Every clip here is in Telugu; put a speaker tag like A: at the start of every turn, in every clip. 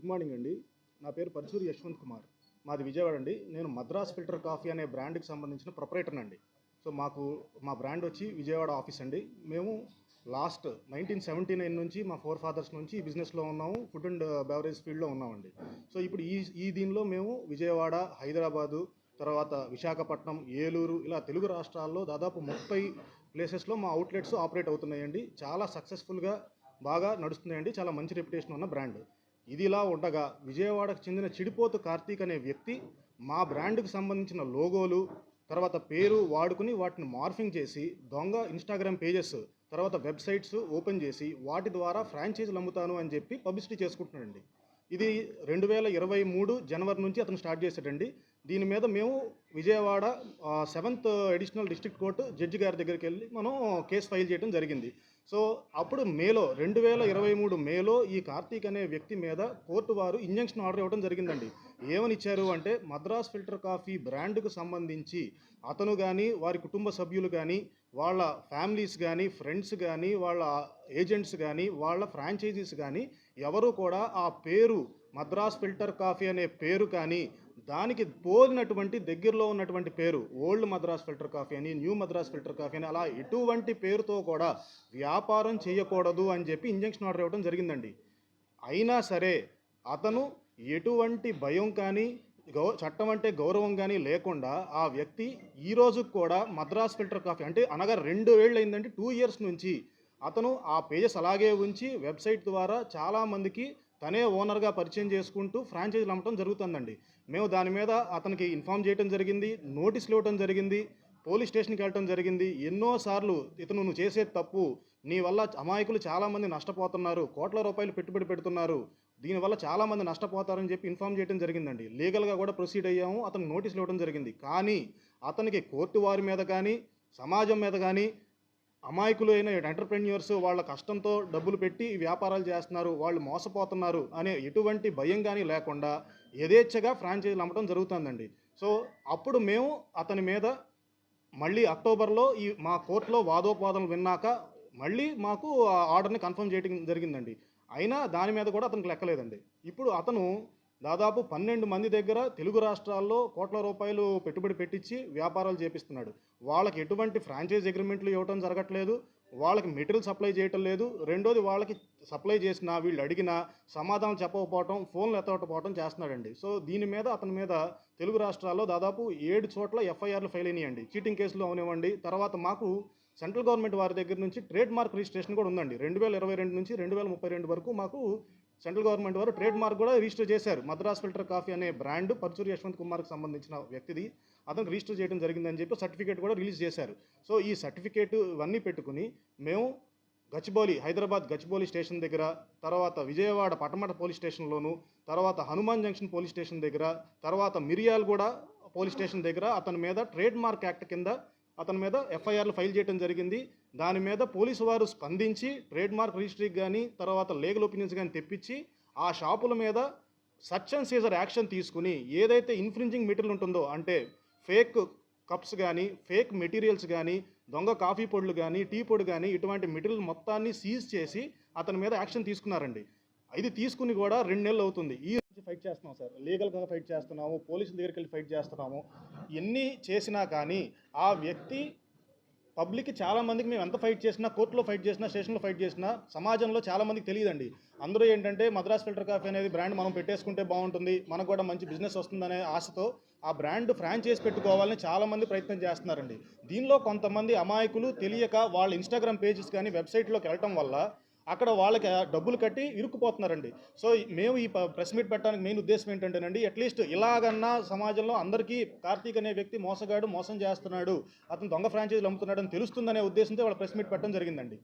A: గుడ్ మార్నింగ్ అండి. నా పేరు పరచూరి యశ్వంత్ కుమార్. మాది విజయవాడ అండి. నేను మద్రాస్ ఫిల్టర్ కాఫీ అనే బ్రాండ్కి సంబంధించిన ప్రొపరేటర్ అండి సో మాకు మా బ్రాండ్ వచ్చి విజయవాడ ఆఫీస్ అండి. మేము లాస్ట్ నైన్టీన్ సెవెంటీ నైన్ నుంచి మా ఫోర్ ఫాదర్స్ నుంచి ఈ బిజినెస్లో ఉన్నాము ఫుడ్ అండ్ బెవరేజ్ ఫీల్డ్లో ఉన్నామండి. సో ఇప్పుడు ఈ ఈ దీనిలో మేము విజయవాడ హైదరాబాదు తర్వాత విశాఖపట్నం ఏలూరు ఇలా తెలుగు రాష్ట్రాల్లో దాదాపు ముప్పై ప్లేసెస్లో మా అవుట్లెట్స్ ఆపరేట్ అవుతున్నాయండి. చాలా సక్సెస్ఫుల్గా బాగా నడుస్తున్నాయండి. చాలా మంచి రెప్యుటేషన్ ఉన్న బ్రాండ్. ఇదిలా ఉండగా విజయవాడకు చెందిన చిడిపోతు కార్తీక్ అనే వ్యక్తి మా బ్రాండ్కు సంబంధించిన లోగోలు తర్వాత పేరు వాడుకుని వాటిని మార్ఫింగ్ చేసి దొంగ ఇన్స్టాగ్రామ్ పేజెస్ తర్వాత వెబ్సైట్స్ ఓపెన్ చేసి వాటి ద్వారా ఫ్రాంచైజీలు అమ్ముతాను అని చెప్పి పబ్లిసిటీ చేసుకుంటున్నాడండి. ఇది రెండు వేల ఇరవై మూడు జనవరి నుంచి అతను స్టార్ట్ చేశాడండి. దీని మీద మేము Vijayawada seventh additional district court judge గారి దగ్గరికి వెళ్ళి మనం కేసు ఫైల్ చేయడం జరిగింది. సో అప్పుడు మేలో రెండు వేల ఇరవై మూడు మేలో ఈ కార్తీక్ అనే వ్యక్తి మీద కోర్టు వారు ఇంజంక్షన్ ఆర్డర్ ఇవ్వడం జరిగిందండి. ఏమని ఇచ్చారు అంటే మద్రాస్ ఫిల్టర్ కాఫీ బ్రాండ్కు సంబంధించి అతను కానీ వారి కుటుంబ సభ్యులు కానీ వాళ్ళ ఫ్యామిలీస్ కానీ ఫ్రెండ్స్ కానీ వాళ్ళ ఏజెంట్స్ కానీ వాళ్ళ ఫ్రాంచైజీస్ కానీ ఎవరు కూడా ఆ పేరు మద్రాస్ ఫిల్టర్ కాఫీ అనే పేరు కానీ దానికి పోలినటువంటి దగ్గరలో ఉన్నటువంటి పేరు ఓల్డ్ మద్రాస్ ఫిల్టర్ కాఫీ అని న్యూ మద్రాస్ ఫిల్టర్ కాఫీ అని అలా ఎటువంటి పేరుతో కూడా వ్యాపారం చేయకూడదు అని చెప్పి ఇంజెక్షన్ ఆర్డర్ ఇవ్వడం జరిగిందండి. అయినా సరే అతను ఎటువంటి భయం కానీ గౌ చట్టం అంటే గౌరవం కానీ లేకుండా ఆ వ్యక్తి ఈ రోజు కూడా మద్రాస్ ఫిల్టర్ కాఫీ అంటే అనగా రెండు వేళ్ళు అయిందంటే టూ ఇయర్స్ నుంచి అతను ఆ పేజెస్ అలాగే ఉంచి వెబ్సైట్ ద్వారా చాలామందికి తనే ఓనర్గా పరిచయం చేసుకుంటూ ఫ్రాంచైజీలు అమ్మటం జరుగుతుందండి. మేము దాని మీద అతనికి ఇన్ఫామ్ చేయడం జరిగింది నోటీసులు ఇవ్వటం జరిగింది పోలీస్ స్టేషన్కి వెళ్ళటం జరిగింది. ఎన్నోసార్లు ఇతను నువ్వు చేసే తప్పు నీ వల్ల అమాయకులు చాలామంది నష్టపోతున్నారు కోట్ల రూపాయలు పెట్టుబడి పెడుతున్నారు. దీనివల్ల చాలామంది నష్టపోతారని చెప్పి ఇన్ఫామ్ చేయడం జరిగిందండి. లీగల్గా కూడా ప్రొసీడ్ అయ్యాము అతనికి నోటీసులు ఇవ్వడం జరిగింది. కానీ అతనికి కోర్టు వారి మీద కానీ సమాజం మీద కానీ అమాయకులు అయిన ఎంటర్ప్రెన్యూర్స్ వాళ్ళ కష్టంతో డబ్బులు పెట్టి వ్యాపారాలు చేస్తున్నారు వాళ్ళు మోసపోతున్నారు అనే ఎటువంటి భయం కానీ లేకుండా యథేచ్ఛగా ఫ్రాంచైజీలు అమ్మటం జరుగుతుందండి. సో అప్పుడు మేము అతని మీద మళ్ళీ అక్టోబర్లో ఈ మా కోర్టులో వాదోపవాదనలు విన్నాక మళ్ళీ మాకు ఆ ఆర్డర్ని కన్ఫర్మ్ చేయడం జరిగిందండి. అయినా దాని మీద కూడా అతనికి లెక్కలేదండి. ఇప్పుడు అతను దాదాపు పన్నెండు మంది దగ్గర తెలుగు రాష్ట్రాల్లో కోట్ల రూపాయలు పెట్టుబడి పెట్టించి వ్యాపారాలు చేపిస్తున్నాడు. వాళ్ళకి ఎటువంటి ఫ్రాంచైజ్ అగ్రిమెంట్లు ఇవ్వటం జరగట్లేదు. వాళ్ళకి మెటీరియల్ సప్లై చేయటం లేదు. రెండోది వాళ్ళకి సప్లై చేసిన వీళ్ళు అడిగినా సమాధానం చెప్పకపోవటం ఫోన్లు ఎత్తకపోవటం చేస్తున్నాడండి. సో దీని మీద అతని మీద తెలుగు రాష్ట్రాల్లో దాదాపు ఏడు చోట్ల ఎఫ్ఐఆర్లు ఫైల్ అయినాయండి. చీటింగ్ కేసులు అవనివ్వండి. తర్వాత మాకు సెంట్రల్ గవర్నమెంట్ వారి దగ్గర నుంచి ట్రేడ్ మార్క్ రిజిస్ట్రేషన్ కూడా ఉందండి. రెండు వేల ఇరవై రెండు నుంచి రెండు వేల ముప్పై రెండు వరకు మాకు సెంట్రల్ గవర్నమెంట్ వారు ట్రేడ్ మార్క్ కూడా రిజిస్టర్ చేశారు. మద్రాస్ ఫిల్టర్ కాఫీ అనే బ్రాండ్ పర్చూరి యశ్వంత్ కుమార్కి సంబంధించిన వ్యక్తిది. అతను రిజిస్టర్ చేయడం జరిగిందని చెప్పి సర్టిఫికేట్ కూడా రిలీజ్ చేశారు. సో ఈ సర్టిఫికేట్ ఇవన్నీ పెట్టుకుని మేము గచ్చిబౌలి హైదరాబాద్ గచ్చిబౌలి స్టేషన్ దగ్గర తర్వాత విజయవాడ పటమట పోలీస్ స్టేషన్లోను తర్వాత హనుమాన్ జంక్షన్ పోలీస్ స్టేషన్ దగ్గర తర్వాత మిరియాలగూడ పోలీస్ స్టేషన్ దగ్గర అతని మీద ట్రేడ్ మార్క్ యాక్ట్ కింద అతని మీద ఎఫ్ఐఆర్లు ఫైల్ చేయడం జరిగింది. దాని మీద పోలీసు వారు స్పందించి ట్రేడ్ మార్క్ రిజిస్ట్రీకి కానీ తర్వాత లీగల్ ఒపీనియన్స్ కానీ తెప్పించి ఆ షాపుల మీద సర్చ్ అండ్ సీజర్ యాక్షన్ తీసుకుని ఏదైతే ఇన్ఫ్రింజింగ్ మెటీరియల్ ఉంటుందో అంటే ఫేక్ కప్స్ కానీ ఫేక్ మెటీరియల్స్ కానీ దొంగ కాఫీ పొడులు కానీ టీ పొడి కానీ ఇటువంటి మెటీరియల్ మొత్తాన్ని సీజ్ చేసి అతని మీద యాక్షన్ తీసుకున్నారండి. ఇది తీసుకుని కూడా రెండు నెలలు అవుతుంది. ఈ నుంచి ఫైట్ చేస్తున్నాం సార్. లీగల్గా ఫైట్ చేస్తున్నాము పోలీసుల దగ్గరికి వెళ్ళి ఫైట్ చేస్తున్నాము. ఎన్ని చేసినా కానీ ఆ వ్యక్తి పబ్లిక్ చాలామందికి మేము ఎంత ఫైట్ చేసినా కోర్టులో ఫైట్ చేసినా స్టేషన్లో ఫైట్ చేసినా సమాజంలో చాలామందికి తెలియదండి. అందరూ ఏంటంటే మద్రాస్ ఫిల్టర్ కాఫీ అనేది బ్రాండ్ మనం పెట్టేసుకుంటే బాగుంటుంది మనకు కూడా మంచి బిజినెస్ వస్తుందనే ఆశతో ఆ బ్రాండ్ ఫ్రాంచైజ్ పెట్టుకోవాలని చాలామంది ప్రయత్నం చేస్తున్నారండి. దీనిలో కొంతమంది అమాయకులు తెలియక వాళ్ళ ఇన్స్టాగ్రామ్ పేజెస్ కానీ వెబ్సైట్లోకి వెళ్ళటం వల్ల అక్కడ వాళ్ళకి డబ్బులు కట్టి ఇరుక్కుపోతున్నారండి. సో మేము ఈ ప్రెస్ మీట్ పెట్టడానికి మెయిన్ ఉద్దేశం ఏంటంటేనండి అట్లీస్ట్ ఇలాగన్నా సమాజంలో అందరికీ కార్తీక్ అనే వ్యక్తి మోసగాడు మోసం చేస్తున్నాడు అతను దొంగ ఫ్రాంచైజీలు అమ్ముతున్నాడు అని తెలుస్తుందనే ఉద్దేశంతో వాళ్ళ ప్రెస్ మీట్ పెట్టడం జరిగిందండి.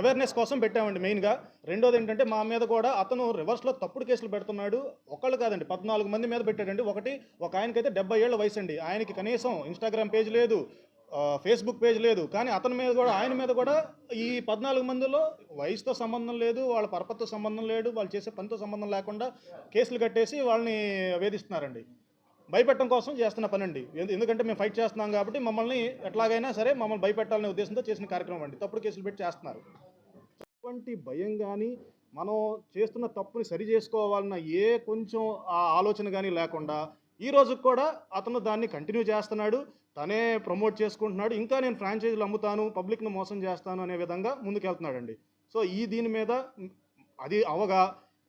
A: అవేర్నెస్ కోసం పెట్టామండి మెయిన్గా. రెండోది ఏంటంటే మా మీద కూడా అతను రివర్స్లో తప్పుడు కేసులు పెడుతున్నాడు. ఒకళ్ళు కాదండి పద్నాలుగు మంది మీద పెట్టాడండి. ఒకటి ఒక ఆయనకైతే డెబ్బై ఏళ్ళ వయసు అండి ఆయనకి కనీసం ఇన్స్టాగ్రామ్ పేజ్ లేదు. ఫేస్బుక్ పేజ్ లేదు. కానీ అతని మీద కూడా ఆయన మీద కూడా ఈ పద్నాలుగు మందిలో వయసుతో సంబంధం లేదు వాళ్ళ పరపతితో సంబంధం లేదు వాళ్ళు చేసే పనితో సంబంధం లేకుండా కేసులు కట్టేసి వాళ్ళని వేధిస్తున్నారండి. భయపెట్టడం కోసం చేస్తున్న పని అండి ఎందుకంటే మేము ఫైట్ చేస్తున్నాం కాబట్టి మమ్మల్ని ఎట్లాగైనా సరే మమ్మల్ని భయపెట్టాలనే ఉద్దేశంతో చేసిన కార్యక్రమం అండి. తప్పుడు కేసులు పెట్టి చేస్తున్నారు. ఎటువంటి భయం కానీ మనం చేస్తున్న తప్పుని సరి చేసుకోవాలన్న ఏ కొంచెం ఆ ఆలోచన కానీ లేకుండా ఈ రోజు కూడా అతను దాన్ని కంటిన్యూ చేస్తున్నాడు. తనే ప్రమోట్ చేసుకుంటున్నాడు. ఇంకా నేను ఫ్రాంచైజీలు అమ్ముతాను పబ్లిక్ను మోసం చేస్తాను అనే విధంగా ముందుకెళ్తున్నాడండి. సో ఈ దీని మీద అది అవగా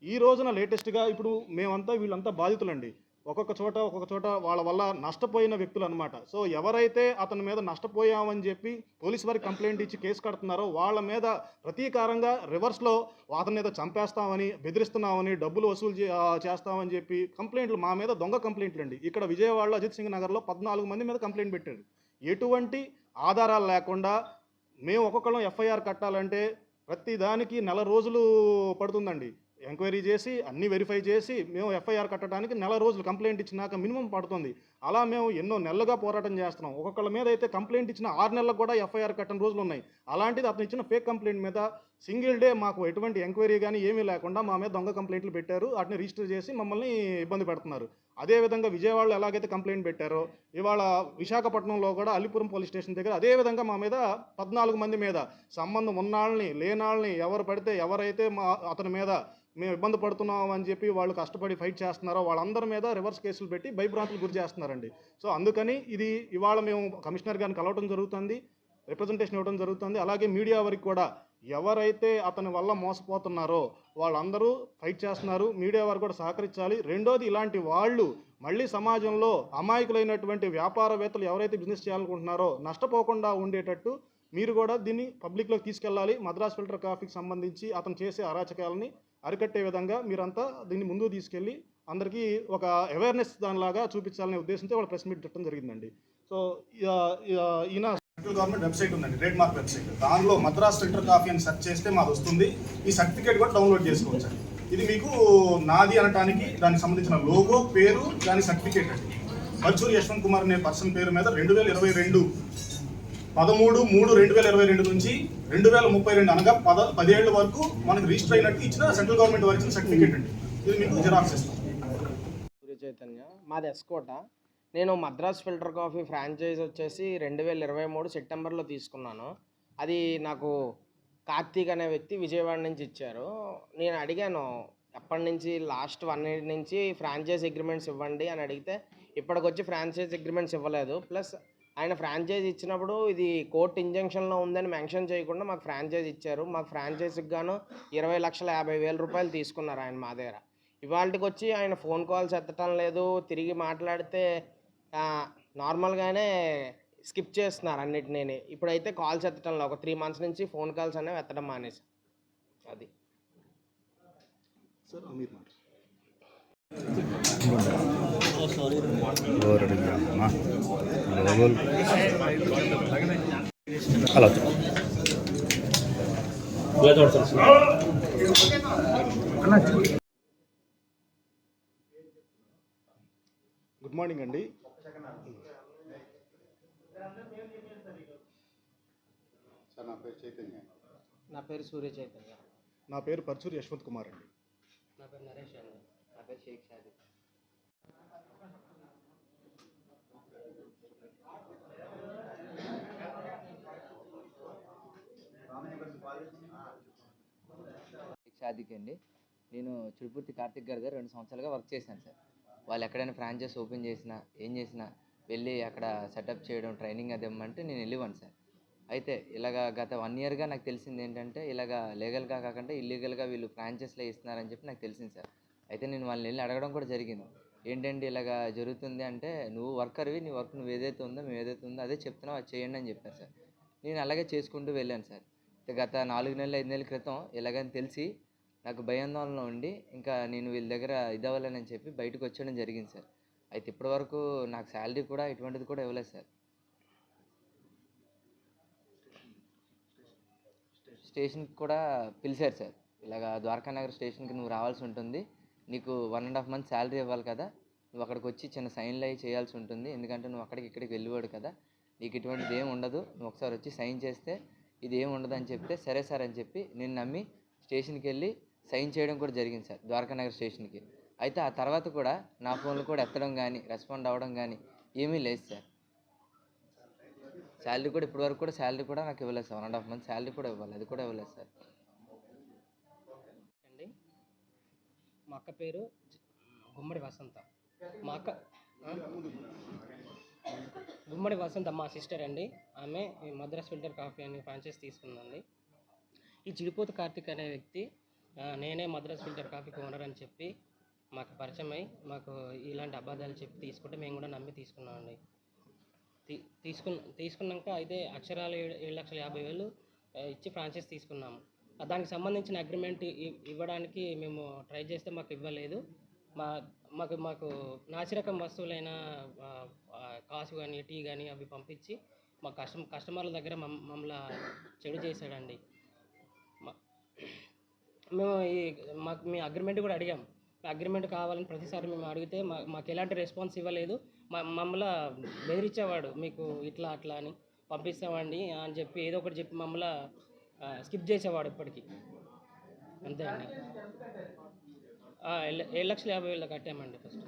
A: ఈ రోజున లేటెస్ట్గా ఇప్పుడు మేమంతా వీళ్ళంతా బాధితులండి. ఒక్కొక్క చోట ఒక్కొక్క చోట వాళ్ళ వల్ల నష్టపోయిన వ్యక్తులు అనమాట సో ఎవరైతే అతని మీద నష్టపోయామని చెప్పి పోలీస్ వారికి కంప్లైంట్ ఇచ్చి కేసు కడుతున్నారో వాళ్ళ మీద ప్రతీకారంగా రివర్స్లో అతని మీద చంపేస్తామని బెదిరిస్తున్నామని డబ్బులు వసూలు చే- చేస్తామని చెప్పి కంప్లైంట్లు మా మీద దొంగ కంప్లైంట్లు అండి ఇక్కడ విజయవాడలో అజిత్ సింగ్ నగర్లో పద్నాలుగు మంది మీద కంప్లైంట్ పెట్టారు. ఎటువంటి ఆధారాలు లేకుండా మేము ఒక్కొక్కళ్ళం ఎఫ్ఐఆర్ కట్టాలంటే ప్రతి దానికి నెల రోజులు పడుతుందండి. ఎంక్వైరీ చేసి అన్నీ వెరిఫై చేసి మేము ఎఫ్ఐఆర్ కట్టడానికి నెల రోజులు కంప్లైంట్ ఇచ్చినాక మినిమం పడుతుంది. అలా మేము ఎన్నో నెలలుగా పోరాటం చేస్తున్నాం. ఒక్కొక్కళ్ళ మీద అయితే కంప్లైంట్ ఇచ్చిన ఆరు నెలలకు కూడా ఎఫ్ఐఆర్ కట్టిన రోజులు ఉన్నాయి. అలాంటిది అతను ఇచ్చిన ఫేక్ కంప్లైంట్ మీద సింగిల్ డే మాకు ఎటువంటి ఎంక్వైరీ కానీ ఏమీ లేకుండా మా మీద దొంగ కంప్లైంట్లు పెట్టారు. వాటిని రిజిస్టర్ చేసి మమ్మల్ని ఇబ్బంది పెడుతున్నారు. అదేవిధంగా విజయవాడలో ఎలాగైతే కంప్లైంట్ పెట్టారో ఇవాళ విశాఖపట్నంలో కూడా అల్లిపురం పోలీస్ స్టేషన్ దగ్గర అదే విధంగా మా మీద పద్నాలుగు మంది మీద సంబంధం ఉన్నాళ్ళని లేనాళ్ళని ఎవరు పడితే ఎవరైతే మా అతని మీద మేము ఇబ్బంది పడుతున్నాం అని చెప్పి వాళ్ళు కష్టపడి ఫైట్ చేస్తున్నారో వాళ్ళందరి మీద రివర్స్ కేసులు పెట్టి భయభ్రాంతులు గురి చేస్తున్నారు చేస్తున్నారండి సో అందుకని ఇది ఇవాళ మేము కమిషనర్ గారిని కలవటం జరుగుతుంది రిప్రజెంటేషన్ ఇవ్వడం జరుగుతుంది. అలాగే మీడియా వారికి కూడా ఎవరైతే అతని వల్ల మోసపోతున్నారో వాళ్ళందరూ ఫైట్ చేస్తున్నారు. మీడియా వారు కూడా సహకరించాలి. రెండోది ఇలాంటి వాళ్ళు మళ్ళీ సమాజంలో అమాయకులైనటువంటి వ్యాపారవేత్తలు ఎవరైతే బిజినెస్ చేయాలనుకుంటున్నారో నష్టపోకుండా ఉండేటట్టు మీరు కూడా దీన్ని పబ్లిక్లోకి తీసుకెళ్ళాలి. మద్రాస్ ఫిల్టర్ కాఫీకి సంబంధించి అతను చేసే అరాచకాలని అరికట్టే విధంగా మీరంతా దీన్ని ముందుకు తీసుకెళ్ళి అందరికీ ఒక అవేర్నెస్ దానిలాగా చూపించాలనే ఉద్దేశంతో వాళ్ళు ప్రెస్ మీట్ పెట్టడం జరిగిందండి. సో ఈయన సెంట్రల్ గవర్నమెంట్ వెబ్సైట్ ఉందండి ట్రేడ్ మార్క్ వెబ్సైట్ దానిలో మద్రాస్ ఫిల్టర్ కాఫీ అని సెర్చ్ చేస్తే మాది వస్తుంది. ఈ సర్టిఫికేట్ కూడా డౌన్లోడ్ చేసుకోవచ్చు ఇది మీకు నాది అనటానికి దానికి సంబంధించిన లోగో పేరు దాని సర్టిఫికేట్ అండి. మల్చూరి యశ్వంత్ కుమార్ అనే పర్సన్ పేరు మీద రెండు వేల ఇరవై రెండు పదమూడు మూడు రెండు వేల ఇరవై రెండు నుంచి రెండు వేల ముప్పై రెండు అనగా పద పదేళ్ళ వరకు మనకు రిజిస్టర్ అయినట్టు ఇచ్చిన సెంట్రల్ గవర్నమెంట్ వారి ఇచ్చిన సర్టిఫికేట్ అండి. ఇది మీకు జిరాక్స్ ఇస్తాం.
B: చైతన్య. మాది ఎస్కోట నేను మద్రాస్ ఫిల్టర్ కాఫీ ఫ్రాంచైజ్ వచ్చేసి రెండు వేల ఇరవై మూడు సెప్టెంబర్లో తీసుకున్నాను. అది నాకు కార్తీక్ అనే వ్యక్తి విజయవాడ నుంచి ఇచ్చారు. నేను అడిగాను ఎప్పటి నుంచి లాస్ట్ వన్ ఇయర్ నుంచి ఫ్రాంచైజ్ అగ్రిమెంట్స్ ఇవ్వండి? అని అడిగితే ఇప్పటికొచ్చి ఫ్రాంచైజ్ అగ్రిమెంట్స్ ఇవ్వలేదు. ప్లస్ ఆయన ఫ్రాంచైజ్ ఇచ్చినప్పుడు ఇది కోర్టు ఇంజంక్షన్లో ఉందని మెన్షన్ చేయకుండా మాకు ఫ్రాంచైజ్ ఇచ్చారు. మాకు ఫ్రాంచైజ్కి గాను ఇరవై లక్షల యాభై వేల రూపాయలు తీసుకున్నారు ఆయన మా దగ్గర. ఇవాళకి వచ్చి ఆయన ఫోన్ కాల్స్ ఎత్తటం లేదు తిరిగి మాట్లాడితే ఆ, నార్మల్గానే స్కిప్ చేస్తున్నారు అన్నిటినీ ఇప్పుడైతే కాల్స్ ఎత్తటం లేదు. ఒక త్రీ మంత్స్ నుంచి ఫోన్ కాల్స్ అనేవి ఎత్తడం మానేసి అది.
C: అలా
A: గుడ్ మార్నింగ్ అండి.
D: సార్ నా పేరు చైతన్య.
B: నా పేరు సూర్య చైతన్య.
A: నా పేరు పర్చూరి యశ్వంత్ కుమార్ అండి.
B: నా పేరు నరేష్ అండి. నా పేరు షేక్ షాది.
E: షాదీకి అండి. నేను చిరుపూర్తి కార్తిక్ గారి దగ్గర రెండు సంవత్సరాలుగా వర్క్ చేశాను సార్. వాళ్ళు ఎక్కడైనా ఫ్రాంచైజ్ ఓపెన్ చేసినా ఏం చేసినా వెళ్ళి అక్కడ సెటప్ చేయడం ట్రైనింగ్ అది ఇవ్వమంటే నేను వెళ్ళివాను సార్. అయితే ఇలాగ గత వన్ ఇయర్గా నాకు తెలిసింది ఏంటంటే ఇలాగ లీగల్గా కాకుండా ఇల్లీగల్గా వీళ్ళు ఫ్రాంచైజ్లో ఇస్తున్నారని చెప్పి నాకు తెలిసింది సార్. అయితే నేను వాళ్ళని వెళ్ళి అడగడం కూడా జరిగింది. ఏంటంటే ఇలాగ జరుగుతుంది అంటే నువ్వు వర్కర్వి నీ వర్క్ నువ్వు ఏదైతే ఉందో మేము ఏదైతే ఉందో అదే చెప్తున్నావు అది చేయండి అని చెప్పారు సార్. నేను అలాగే చేసుకుంటూ వెళ్ళాను సార్. గత నాలుగు నెలలు ఐదు నెలల క్రితం ఇలాగని తెలిసి నాకు భయాందోళన ఉండి ఇంకా నేను వీళ్ళ దగ్గర ఇది అవ్వలేనని చెప్పి బయటకు వచ్చేయడం జరిగింది సార్. అయితే ఇప్పటివరకు నాకు శాలరీ కూడా ఇటువంటిది కూడా ఇవ్వలేదు సార్. స్టేషన్కి కూడా పిలిచారు సార్. ఇలాగ ద్వారకా నగర్ స్టేషన్కి నువ్వు రావాల్సి ఉంటుంది. నీకు one and half month salary ఇవ్వాలి కదా. నువ్వు అక్కడికి వచ్చి చిన్న సైన్లు అవి చేయాల్సి ఉంటుంది. ఎందుకంటే నువ్వు అక్కడికి ఇక్కడికి వెళ్ళివాడు కదా. నీకు ఇటువంటిది ఏం ఉండదు. నువ్వు ఒకసారి వచ్చి సైన్ చేస్తే ఇది ఏం ఉండదు అని చెప్తే సరే సార్ అని చెప్పి నేను నమ్మి స్టేషన్కి వెళ్ళి సైన్ చేయడం కూడా జరిగింది సార్ ద్వారకా నగర్ స్టేషన్కి. అయితే ఆ తర్వాత కూడా నా ఫోన్లు కూడా ఎత్తడం కానీ రెస్పాండ్ అవ్వడం కానీ ఏమీ లేదు సార్. శాలరీ కూడా ఇప్పటివరకు కూడా శాలరీ కూడా నాకు ఇవ్వలేదు sir one and half month salary కూడా ఇవ్వాలి అది కూడా ఇవ్వలేదు సార్.
B: అండి
F: మా అక్క పేరు గుమ్మడి వసంత. మా అక్క గుమ్మడి వసంత మా సిస్టర్ అండి. ఆమె మద్రాస్ ఫిల్టర్ కాఫీ అని ఫ్రాంచైజ్ తీసుకుందండి. ఈ చిడిపోతు కార్తిక్ అనే వ్యక్తి నేనే మద్రాస్ ఫిల్టర్ కాఫీకి ఓనర్ అని చెప్పి మాకు పరిచయం అయ్యి మాకు ఇలాంటి అబద్ధాలు చెప్పి తీసుకుంటే మేము కూడా నమ్మి తీసుకున్నామండి తీ తీసుకున్న తీసుకున్నాక అయితే అక్షరాలు ఏడు ఏడు లక్షల యాభై వేలు ఇచ్చి ఫ్రాన్సైజ్ తీసుకున్నాము. దానికి సంబంధించిన అగ్రిమెంట్ ఇ- ఇవ్వడానికి మేము ట్రై చేస్తే మాకు ఇవ్వలేదు. మా మాకు మాకు నాసిరకం వస్తువులైన కాసు కానీ టీ కానీ అవి పంపించి మా కస్టమ కస్టమర్ల దగ్గర మమ్ మమ్మల్ని చెడు చేశాడండి. మేము ఈ మాకు మీ అగ్రిమెంట్ కూడా అడిగాం. అగ్రిమెంట్ కావాలని ప్రతిసారి మేము అడిగితే మా మాకు ఎలాంటి రెస్పాన్స్ ఇవ్వలేదు. మా మమ్మల్ని బెదిరించేవాడు మీకు ఇట్లా అట్లా అని పంపిస్తామండి అని చెప్పి ఏదో ఒకటి చెప్పి మమ్మల్ని స్కిప్ చేసేవాడు ఇప్పటికీ. అంతే అండి. ఏడు లక్షల యాభై వేలు కట్టామండి ఫస్ట్.